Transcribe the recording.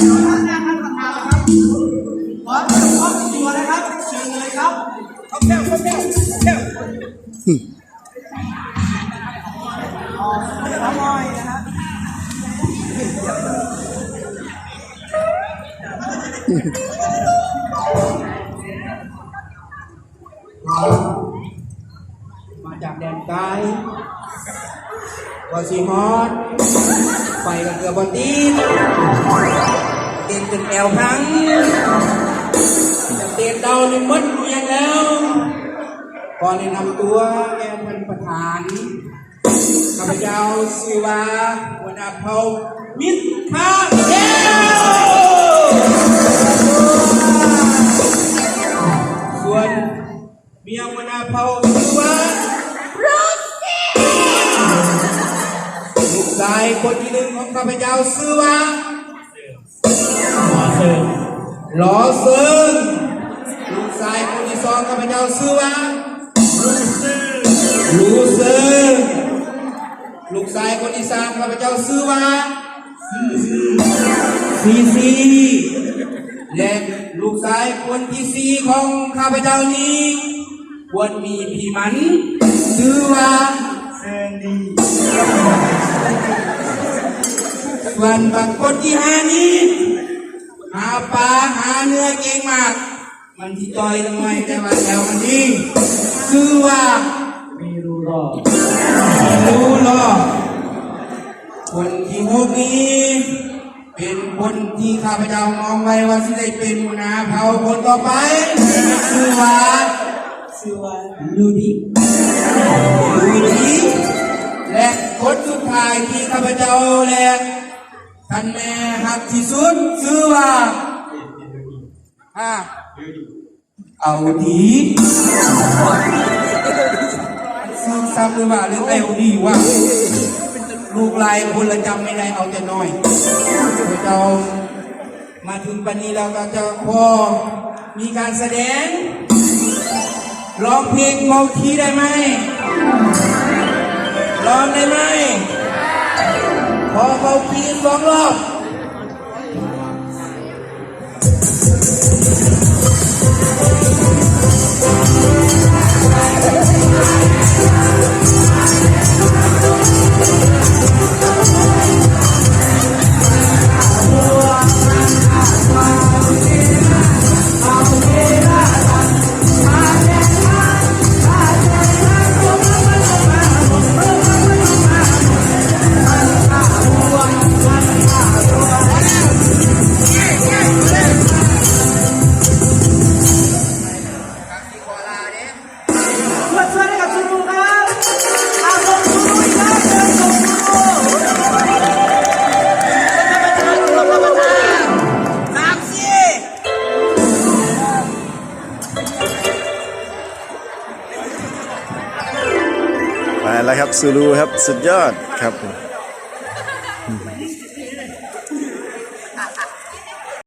มตัวนะครับเชิญเลยครับเข้าแก้วเข้าแก้วแก้วอ๋อน้องมอยนะฮะมาจากแดนไกลวอสีฮอดไปกับเกือบบอตีน เต้นจนแอวพังจะเต้นเดาในมดเมียงแล้วก่อนแนะนำตัวแกเป็นประธานข้าพเจ้าชื่อว่าหัวหน้าเผ่ามิตรข้าแก้วส่วนเมียหัวหน้าเผ่าชื่อว่าลูกชายคนที่หนึ่งของข้าพเจ้าชื่อว่า หลอเซิงลูกชายคนที่สองข้าพเจ้าชื่อว่าลูเซิงลูกชายคนที่สามข้าพเจ้าชื่อว่าซีซีและลูกชายคนที่สี่ของข้าพเจ้านี้ควรมีพี่มันชื่อว่าเซนดีส่วนบางคนที่หานี้ หาปลาหาเนื้อเก่งมาก มันที่ต่อยทำไมแต่ว่าแถวมันดีคือว่าไม่รู้หรอกไม่รู้หรอกคนที่หกนี้ เป็นคนที่ข้าพเจ้ามองไว้ว่าสิได้เป็นหน้าเผาคนต่อไปคือว่าคือว่าลูดิลูดิและคนสุดท้ายที่ข้าพเจ้าและ ท่านแม่หักที่สุดคือว่าอ่าเอาดีซึ่งซ้ำหรือว่าหรือเอาดีว่าลูกลายคนละจำไม่ได้เอาแต่น้อยเรามาถึงปันนี้เราก็จะพอมีการแสดงร้องเพลงเมาทีได้ไหมร้องได้ไหม พอเมาทีสองรอบ แล้วครับซูรูครับ สุดยอดครับ